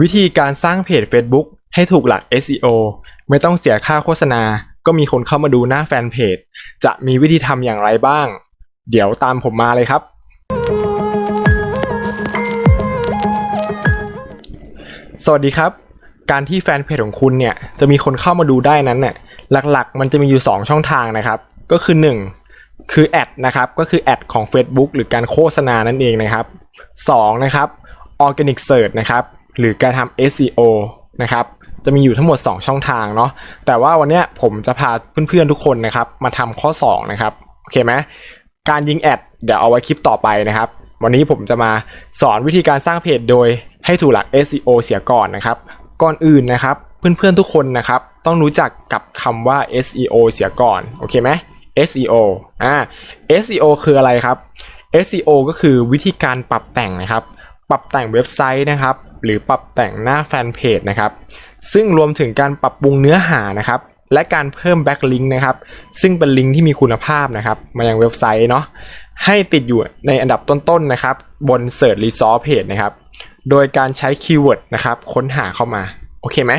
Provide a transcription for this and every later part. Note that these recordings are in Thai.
วิธีการสร้างเพจ Facebook ให้ถูกหลัก SEO ไม่ต้องเสียค่าโฆษณา ก็มีคนเข้ามาดูหน้าแฟนเพจ จะมีวิธีทำอย่างไรบ้าง เดี๋ยวตามผมมาเลยครับ สวัสดีครับ การที่แฟนเพจของคุณเนี่ยจะมีคนเข้ามาดูได้นั้นเนี่ยหลักๆ มันจะมีอยู่ 2 ช่องทางนะครับ ก็คือ 1 คือแอดนะครับ ก็คือแอดของ Facebook หรือการโฆษณานั่นเองนะครับ 2 นะครับ Organic Search นะครับ หรือการทำ SEO นะครับจะมีอยู่ทั้งหมด 2 ช่องทางเนาะแต่ว่าวันนี้ผมจะพาเพื่อนๆทุกคนนะครับมาทำข้อ 2 นะครับโอเคไหมการยิงแอดเดี๋ยวเอาไว้คลิปต่อไปนะครับ วันนี้ผมจะมาสอนวิธีการสร้างเพจโดยให้ถูกหลัก SEO เสียก่อนนะครับ ก่อนอื่นนะครับเพื่อนๆทุกคนนะครับต้องรู้จักกับคำว่า SEO เสียก่อนโอเคไหม SEO อ่า SEO คืออะไรครับ SEO ก็คือวิธีการปรับแต่งนะครับ ปรับแต่งเว็บไซต์นะครับ หรือปรับแต่งหน้าแฟนเพจนะครับซึ่งรวมถึงการปรับปรุงเนื้อหานะครับและการเพิ่มแบ็กลิงก์นะครับซึ่งเป็นลิงก์ที่มีคุณภาพนะครับมายังเว็บไซต์เนาะให้ติดอยู่ในอันดับต้นๆนะครับบน Search Result Page นะครับโดยการใช้คีย์เวิร์ดนะครับค้นหาเข้ามา โอเคไหม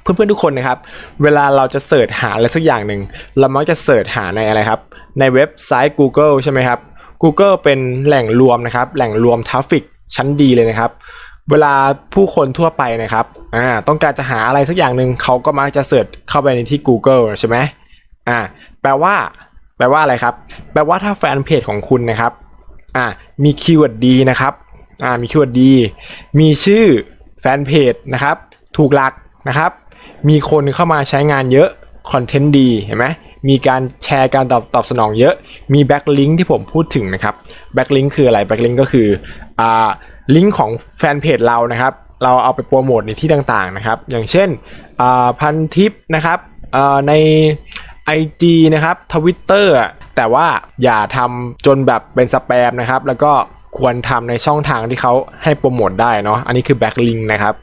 เพื่อนๆทุกคนนะครับ เวลาเราจะเสิร์ชหาอะไรสักอย่างหนึ่ง เรามักจะเสิร์ชหาในอะไรครับ ในเว็บไซต์ Google ใช่ไหมครับ Google เป็นแหล่งรวมนะครับ แหล่งรวมทราฟฟิกชั้นดีเลยนะครับ เวลาผู้คนทั่วไปนะครับอ่าต้องการจะหาอะไรสักอย่างหนึ่งเขาก็มักจะเสิร์ชเข้าไปในที่ Google ใช่ไหมอ่าแปลว่าแปลว่าอะไรครับ แปลว่าถ้าแฟนเพจของคุณนะครับอ่ามีคีย์เวิร์ดดีนะครับอ่ามีคีย์เวิร์ดดีมีชื่อแฟนเพจนะครับ ถูกหลักนะครับ มีคนเข้ามาใช้งานเยอะคอนเทนต์ดีเห็นไหมมีการแชร์การตอบตอบสนองเยอะ มีแบ็กลิงก์ที่ผมพูดถึงนะครับแบ็กลิงก์คืออะไรแบ็กลิงก์ก็คืออ่า ลิงก์ของแฟนเพจเรานะครับ เราเอาไปโปรโมทในที่ต่างๆนะครับ อย่างเช่นพันทิปนะครับใน IG นะครับทวิตเตอร์แต่ว่าอย่าทำจนแบบเป็นสแปมนะครับ แล้วก็ควรทำในช่องทางที่เขาให้โปรโมทได้เนาะอันนี้คือแบ็กลิงก์นะครับ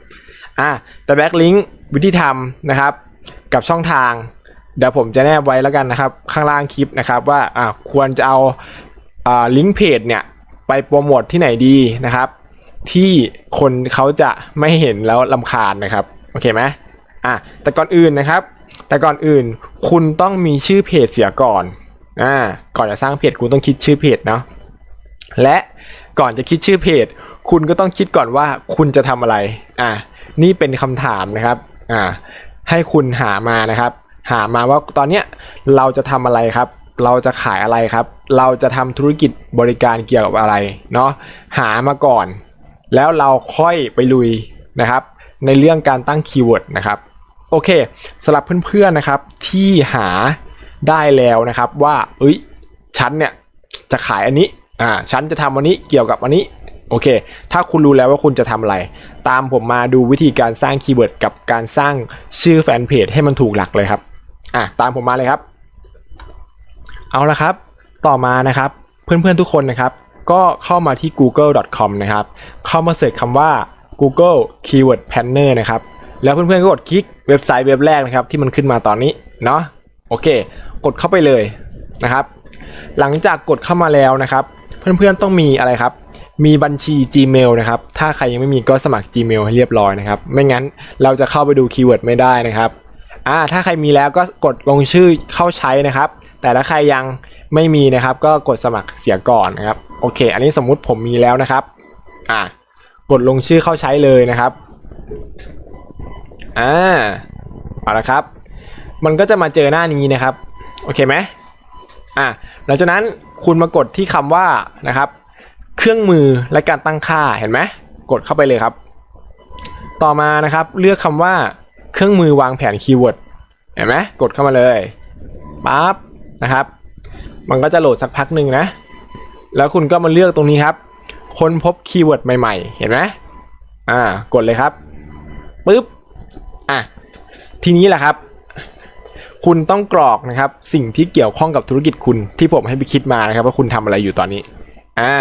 อะแต่แบ็กลิงก์วิธีทำนะครับ กับช่องทาง เดี๋ยวผมจะแนบไว้แล้วกันนะครับ ข้างล่างคลิปนะครับว่าอะควรจะเอาอ่าลิงก์เพจเนี่ยไปโปรโมทที่ไหนดีนะครับ ที่คนเขาจะไม่เห็นแล้วลำคาญนะครับ โอเคไหมอะแต่ก่อนอื่นนะครับ แต่ก่อนอื่นคุณต้องมีชื่อเพจเสียก่อนอ่าก่อนจะสร้างเพจคุณต้องคิดชื่อเพจเนาะและก่อนจะคิดชื่อเพจ คุณก็ต้องคิดก่อนว่าคุณจะทำอะไรอ่านี่เป็นคำถามนะครับอ่าให้คุณหามานะครับ หามาว่าตอนเนี้ยเราจะทำอะไรครับ เราจะขายอะไรครับ เราจะทำธุรกิจบริการเกี่ยวกับอะไรเนาะหามาก่อน แล้วเราค่อยไปลุยนะครับ ในเรื่องการตั้งคีย์เวิร์ดนะครับ โอเคสำหรับเพื่อนๆนะครับที่หาได้แล้วนะครับว่าเอ้ยฉันเนี่ยจะขายอันนี้อ่าฉันจะทำอันนี้เกี่ยวกับอันนี้โอเค ถ้าคุณรู้แล้วว่าคุณจะทำอะไร ตามผมมาดูวิธีการสร้างคีย์เวิร์ดกับการสร้างชื่อแฟนเพจให้มันถูกหลักเลยครับอะตามผมมาเลยครับ เอาละครับ ต่อมานะครับ เพื่อนๆทุกคนนะครับ ก็เข้ามาที่ google.com นะครับ เข้ามาเสิร์ชคำว่า Google Keyword Planner นะครับ แล้วเพื่อนๆก็กดคลิกเว็บไซต์เว็บแรกนะครับ ที่มันขึ้นมาตอนนี้เนาะโอเค กดเข้าไปเลยนะครับ หลังจากกดเข้ามาแล้วนะครับ เพื่อนๆต้องมีอะไรครับ มีบัญชี Gmail นะครับ ถ้าใครยังไม่มีก็สมัคร Gmail ให้เรียบร้อยนะครับ ไม่งั้นเราจะเข้าไปดูคีย์เวิร์ดไม่ได้นะครับอ่าถ้าใครมีแล้วก็กดลงชื่อเข้าใช้นะครับ แต่ถ้าใครยัง ไม่มีนะครับก็กดสมัครเสียก่อนนะครับโอเค อันนี้สมมุติผมมีแล้วนะครับอ่ากดลงชื่อเข้าใช้เลยนะครับอ่าเอาละครับ มันก็จะมาเจอหน้านี้นะครับโอเคไหมอะหลังจากนั้นคุณมากดที่คำว่านะครับ เครื่องมือและการตั้งค่าเห็นไหมกดเข้าไปเลยครับ ต่อมานะครับเลือกคำว่าเครื่องมือวางแผนคีย์เวิร์ดเห็นไหมกดเข้ามาเลยปั๊บนะครับ มันก็จะโหลดสักพักหนึ่งนะ แล้วคุณก็มาเลือกตรงนี้ครับ ค้นพบคีย์เวิร์ดใหม่ๆ เห็นไหมอ่ากดเลยครับปึ๊บอะทีนี้แหละครับ คุณต้องกรอกนะครับ สิ่งที่เกี่ยวข้องกับธุรกิจคุณที่ผมให้ไปคิดมานะครับ ว่าคุณทำอะไรอยู่ตอนนี้ อ่า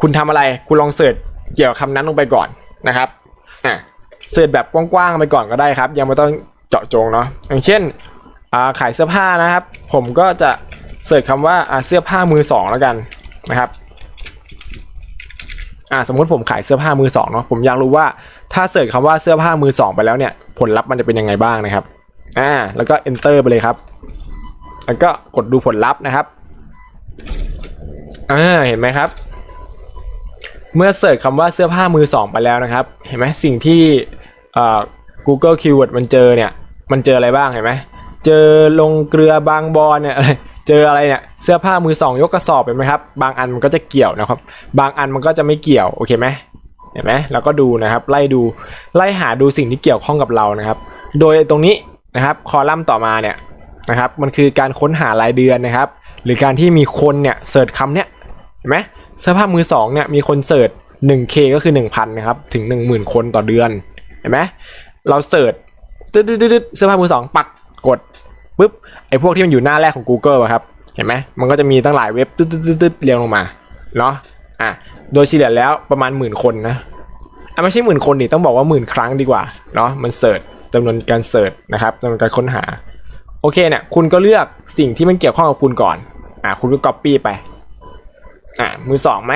คุณทำอะไรคุณลองเสิร์ชเกี่ยวกับคำนั้นลงไปก่อนนะครับอ่าเสิร์ชแบบกว้างๆไปก่อนก็ได้ครับ ยังไม่ต้องเจาะจงเนาะอย่างเช่นอ่าขายเสื้อผ้านะครับ ผมก็จะ เสิร์ชคำว่าเสื้อผ้ามือสองแล้วกันนะครับอ่าสมมติผมขายเสื้อผ้ามือสองเนาะผมอยากรู้ว่าถ้าเสิร์ชคำว่าเสื้อผ้ามือสองไปแล้วเนี่ยผลลัพธ์มันจะเป็นยังไงบ้างนะครับอ่าแล้วก็ enter ไปเลยครับ แล้วก็กดดูผลลัพธ์นะครับอ่าเห็นไหมครับ เมื่อเสิร์ชคำว่าเสื้อผ้ามือสองไปแล้วนะครับ เห็นไหมสิ่งที่อ่อ Google Keyword มันเจอเนี่ย มันเจออะไรบ้างเห็นไหมเจอลงเกลือบางบอนเนี่ย เจออะไรเนี่ยเสื้อผ้ามือสองยกกระสอบเห็นไหมครับบางอันมันก็จะเกี่ยวนะครับ บางอันมันก็จะไม่เกี่ยวโอเคไหมเห็นไหมแล้วก็ดูนะครับไล่ดูไล่หาดูสิ่งที่เกี่ยวข้องกับเรานะครับ โดยตรงนี้นะครับคอลัมน์ต่อมาเนี่ยนะครับมันคือการค้นหารายเดือนนะครับ หรือการที่มีคนเนี่ยเสิร์ชคำเนี่ยเห็นไหมเสื้อผ้ามือสองเนี่ยมีคนเสิร์ช 1K ก็คือ 1,000นะครับถึง 10,000 คนต่อเดือนเห็นไหมเราเสิร์ชตึ๊ดตึ๊ดตึ๊ดเสื้อผ้ามือสองปักกด ไอ้พวกที่มันอยู่หน้าแรกของ Google อะครับ เห็นไหมมันก็จะมีตั้งหลายเว็บตึ๊ดตึ๊ดเรียงลงมา เนาะอะ โดยเฉลี่ยแล้วประมาณหมื่นคนนะ อะไม่ใช่หมื่นคนดิ ต้องบอกว่าหมื่นครั้งดีกว่า เนาะมันเสิร์ชจำนวนการเสิร์ชนะครับจำนวนการค้นหา โอเคเนี่ย คุณก็เลือกสิ่งที่มันเกี่ยวข้องกับคุณก่อน อ่าคุณก็ copy ไป อ่ามือสองไหม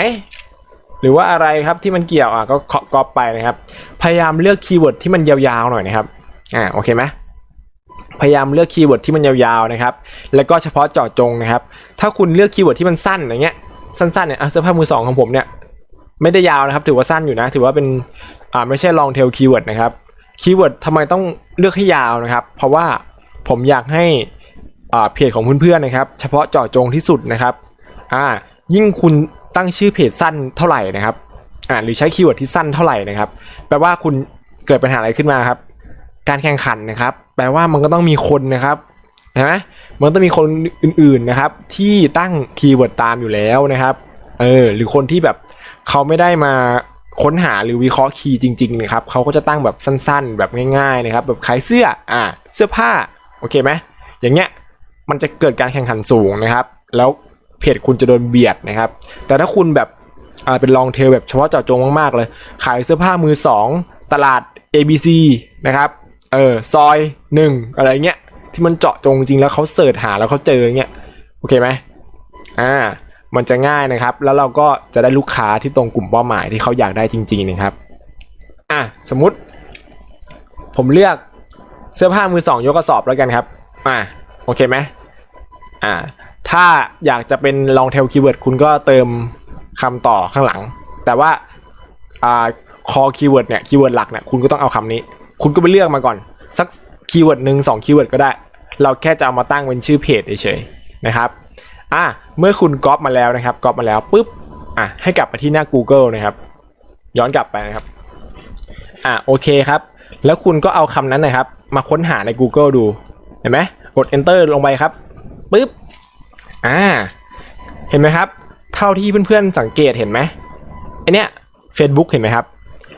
หรือว่าอะไรครับที่มันเกี่ยวอะก็ก๊อปไปนะครับ พยายามเลือกคีย์เวิร์ดที่มันยาวๆหน่อยนะครับ อ่าโอเคไหม พยายามเลือกคีย์เวิร์ดที่มันยาวๆนะครับ แล้วก็เฉพาะเจาะจงนะครับ ถ้าคุณเลือกคีย์เวิร์ดที่มันสั้นอย่างเงี้ย สั้นๆเนี่ยอะเสื้อผ้ามือสองของผมเนี่ยไม่ได้ยาวนะครับ ถือว่าสั้นอยู่นะ ถือว่าเป็น อ่า ไม่ใช่ long tail keyword นะครับ คีย์เวิร์ดทำไมต้องเลือกให้ยาวนะครับ เพราะว่าผมอยากให้ อ่า เพจของเพื่อนๆนะครับ เฉพาะเจาะจงที่สุดนะครับ อ่า ยิ่งคุณตั้งชื่อเพจสั้นเท่าไหร่นะครับ อ่า หรือใช้คีย์เวิร์ดที่สั้นเท่าไหร่นะครับ แปลว่าคุณเกิดปัญหาอะไรขึ้นมาครับ การแข่งขันนะครับ แปลว่ามันก็ต้องมีคนนะครับนะมันต้องมีคนอื่นๆนะครับ ที่ตั้งคีย์เวิร์ดตามอยู่แล้วนะครับเออหรือคนที่แบบเขาไม่ได้มาค้นหาหรือวิเคราะห์คีย์จริงๆนะครับเขาก็จะตั้งแบบสั้นๆ แบบง่ายๆนะครับแบบขายเสื้ออ่าเสื้อผ้าโอเคไหมอย่างเงี้ยมันจะเกิดการแข่งขันสูงนะครับ แล้วเพจคุณจะโดนเบียดนะครับ แต่ถ้าคุณแบบอ่าเป็นลองเทลแบบเฉพาะเจาะจงมากๆเลย ขายเสื้อผ้ามือสองตลาด ABC นะครับ เออซอยหนึ่งอะไรเงี้ยที่มันเจาะจงจริงแล้วเขาเสิร์ชหาแล้วเขาเจอเงี้ยโอเคไหมอ่ามันจะง่ายนะครับ แล้วเราก็จะได้ลูกค้าที่ตรงกลุ่มเป้าหมายที่เขาอยากได้จริงๆนะครับอะสมมติ ผมเลือกเสื้อผ้ามือสองยกกระสอบแล้วกันครับอ่าโอเคไหมอ่าถ้าอยากจะเป็นลองเทลคีย์เวิร์ดคุณก็เติมคำต่อข้างหลัง แต่ว่าอ่าคอคีย์เวิร์ดเนี่ยคีย์เวิร์ดหลักเนี่ยคุณก็ต้องเอาคำนี้ คุณก็ไปเลือกมาก่อน สักคีย์เวิร์ดหนึ่งสองคีย์เวิร์ดก็ได้ เราแค่จะเอามาตั้งเป็นชื่อเพจเฉยๆนะครับอะเมื่อคุณก๊อปมาแล้วนะครับก๊อปมาแล้วปุ๊บอะให้กลับไปที่หน้า Google นะครับ ย้อนกลับไปนะครับอะโอเคครับ แล้วคุณก็เอาคำนั้นนะครับ มาค้นหาใน Google ดูเห็นไหมกด enter ลงไปครับปุ๊บอ่าเห็นไหมครับ เท่าที่เพื่อนๆสังเกตเห็นไหมไอเนี้ย Facebook เห็นไหมครับ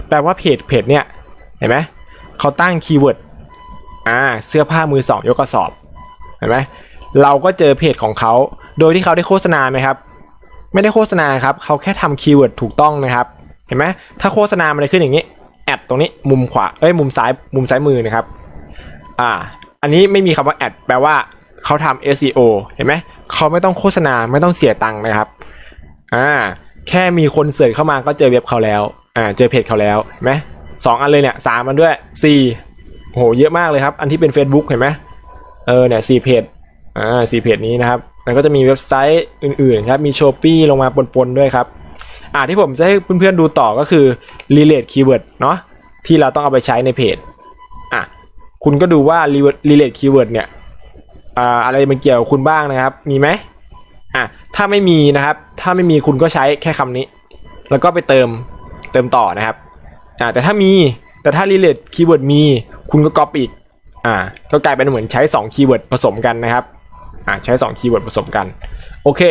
แปลว่าเพจเพจเนี้ยเห็นไหม เขาตั้งคีย์เวิร์ดอ่าเสื้อผ้ามือสองยกกระสอบเห็นไหมเราก็เจอเพจของเขา โดยที่เขาได้โฆษณาไหมครับ ไม่ได้โฆษณาครับ เขาแค่ทำคีย์เวิร์ดถูกต้องนะครับ เห็นไหมถ้าโฆษณามันจะขึ้นอย่างนี้ แอดตรงนี้มุมขวา เอ้ยมุมซ้าย มุมซ้ายมือนะครับ อ่า อันนี้ไม่มีคำว่าแอดแปลว่าเขาทำ SEO เห็นไหม เขาไม่ต้องโฆษณาไม่ต้องเสียตังค์นะครับ อ่า แค่มีคนเสิร์ชเข้ามาก็เจอเว็บเขาแล้ว อ่า เจอเพจเขาแล้ว เห็นไหม สองอันเลยเนี่ยสามอันด้วยสี่โหเยอะมากเลยครับ อันที่เป็น Facebook เห็นไหมเออเนี่ยสี่เพจอ่าสี่เพจนี้นะครับแล้วก็จะมีเว็บไซต์อื่นๆครับมี s h อ p e e ลงมาปนๆด้วยครับอ่าที่ผมจะให้เพื่อนๆดูต่อก็คือ relate keyword เนาะที่เราต้องเอาไปใช้ในเพจอะคุณก็ดูว่า relate keyword เนี่ยอ่าอะไรมันเกี่ยวกับคุณบ้างนะครับ มีไหมอะถ้าไม่มีนะครับ ถ้าไม่มีคุณก็ใช้แค่คำนี้ แล้วก็ไปเติมเติมต่อนะครับ อ่าแต่ถ้ามีแต่ถ้า relate keyword มี คุณก็ copy อีกอ่าก็กลายเป็นเหมือนใช้2คีย์เวิร์ดผสมกันนะครับอ่าใช้2คีย์เวิร์ดผสมกันโอเค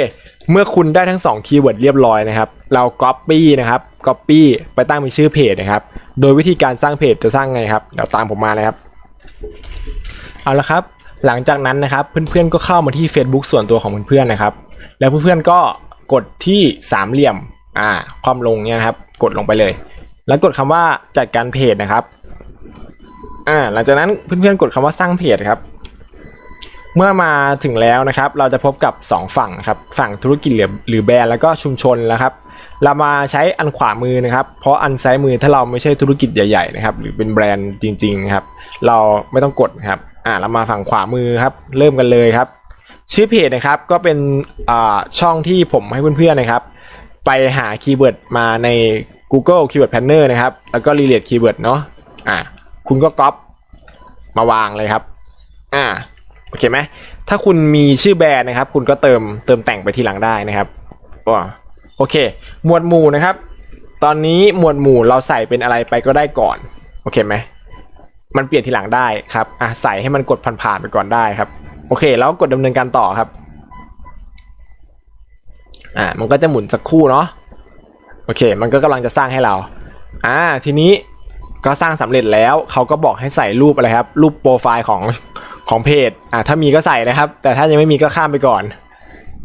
เมื่อคุณได้ทั้ง2คีย์เวิร์ดเรียบร้อยนะครับ เรา copy นะครับ copy ไปตั้งเป็นชื่อเพจนะครับ โดยวิธีการสร้างเพจจะสร้างไงครับเดี๋ยวตามผมมาเลยครับเอาละครับ หลังจากนั้นนะครับเพื่อนๆก็เข้ามาที่ Facebook ส่วนตัวของเพื่อนๆนะครับ แล้วเพื่อนๆก็กดที่สามเหลี่ยมอ่าความลงเนี่ยครับ กดลงไปเลย แล้วกดคำว่าจัดการเพจนะครับอ่าหลังจากนั้นเพื่อนๆกดคำว่าสร้างเพจครับ เมื่อมาถึงแล้วนะครับ เราจะพบกับ 2 ฝั่งครับฝั่งธุรกิจหรือหรือแบรนด์แล้วก็ชุมชนแล้วครับ เรามาใช้อันขวามือนะครับ เพราะอันซ้ายมือถ้าเราไม่ใช่ธุรกิจใหญ่ๆนะครับหรือเป็นแบรนด์จริงๆนะครับเราไม่ต้องกดครับอ่าเรามาฝั่งขวามือครับ เริ่มกันเลยครับ ชื่อเพจนะครับก็เป็นอ่าช่องที่ผมให้เพื่อนๆนะครับ ไปหาคีย์เวิร์ดมาใน Google Keyword Planner นะครับ แล้วก็ relate keyword เนาะอ่าคุณก็ก๊อปมาวางเลยครับ อ่าโอเคไหมถ้าคุณมีชื่อแบรนด์นะครับ คุณก็เติมเติมแต่งไปทีหลังได้นะครับว้าโอเค หมวดหมู่นะครับ ตอนนี้หมวดหมู่เราใส่เป็นอะไรไปก็ได้ก่อน โอเคไหมมันเปลี่ยนทีหลังได้ครับอะใส่ให้มันกดผ่านๆไปก่อนได้ครับ โอเค แล้วกดดำเนินการต่อครับ อ่า มันก็จะหมุนสักคู่เนาะ โอเค มันก็กำลังจะสร้างให้เรา อ่า ทีนี้ก็สร้างสำเร็จแล้วเขาก็บอกให้ใส่รูปอะไรครับ รูปโปรไฟล์ของของเพจ อ่า ถ้ามีก็ใส่นะครับ แต่ถ้ายังไม่มีก็ข้ามไปก่อน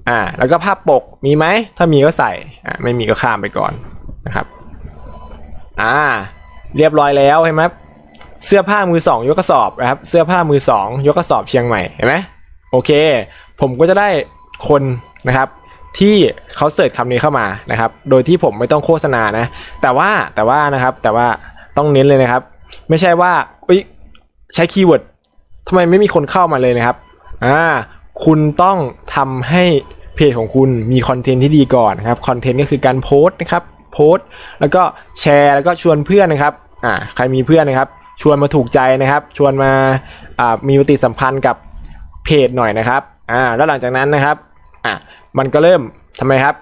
อ่า แล้วก็ภาพปกมีไหม ถ้ามีก็ใส่ อ่า ไม่มีก็ข้ามไปก่อนนะครับ อ่า เรียบร้อยแล้วเห็นไหมเสื้อผ้ามือสองยกกระสอบนะครับ เสื้อผ้ามือสองยกกระสอบเชียงใหม่ เห็นไหมโอเค ผมก็จะได้คนนะครับ ที่เขาเสิร์ชคำนี้เข้ามานะครับ โดยที่ผมไม่ต้องโฆษณานะ แต่ว่าแต่ว่านะครับแต่ว่าต้องเน้นเลยนะครับ ไม่ใช่ว่าเอ้ยใช้คีย์เวิร์ดทำไมไม่มีคนเข้ามาเลยนะครับอ่าคุณต้องทำให้เพจของคุณมีคอนเทนต์ที่ดีก่อนนะครับคอนเทนต์ก็คือการโพสต์นะครับโพสต์ แล้วก็แชร์แล้วก็ชวนเพื่อนนะครับอ่าใครมีเพื่อนนะครับ ชวนมาถูกใจนะครับ ชวนมาอ่ามีปฏิสัมพันธ์กับเพจหน่อยนะครับอ่าแล้วหลังจากนั้นนะครับอะ มันก็เริ่มทำไมครับ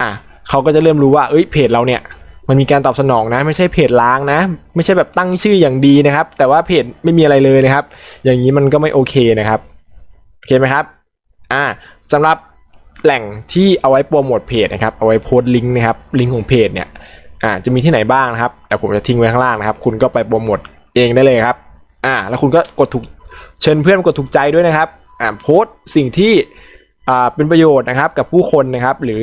อะเขาก็จะเริ่มรู้ว่าเอ้ยเพจเราเนี่ย มันมีการตอบสนองนะ ไม่ใช่เพจล้างนะ ไม่ใช่แบบตั้งชื่ออย่างดีนะครับ แต่ว่าเพจไม่มีอะไรเลยนะครับ อย่างนี้มันก็ไม่โอเคนะครับโอเคไหมครับ อ่าสำหรับแหล่งที่เอาไว้โปรโมทเพจนะครับ เอาไว้โพสต์ลิงก์นะครับ ลิงก์ของเพจเนี่ย อ่า จะมีที่ไหนบ้างนะครับเดี๋ยวผมจะทิ้งไว้ข้างล่างนะครับ คุณก็ไปโปรโมทเองได้เลยครับ อ่า แล้วคุณก็กดถูก เชิญเพื่อนกดถูกใจด้วยนะครับ อ่า โพสต์สิ่งที่ อ่าเป็นประโยชน์นะครับกับผู้คนนะครับ หรือ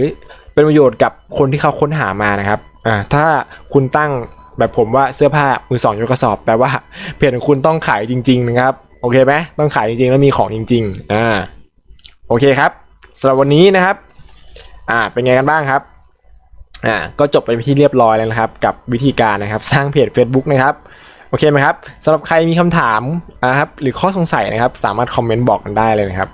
เป็นประโยชน์กับคนที่เขาค้นหามานะครับอ่าถ้าคุณตั้งแบบผมว่าเสื้อผ้ามือสองยกกระสอบแปลว่าเพจของคุณต้องขายจริง ๆ นะครับ โอเคไหมต้องขายจริงๆ แล้วมีของจริงๆอ่าโอเคครับสำหรับวันนี้นะครับอ่าเป็นไงกันบ้างครับอ่าก็จบไปที่เรียบร้อยแล้วนะครับ กับวิธีการนะครับ สร้างเพจ Facebook นะครับโอเคไหมครับสำหรับใครมีคำถามนะครับหรือข้อสงสัยนะครับ สามารถคอมเมนต์บอกกันได้เลยนะครับ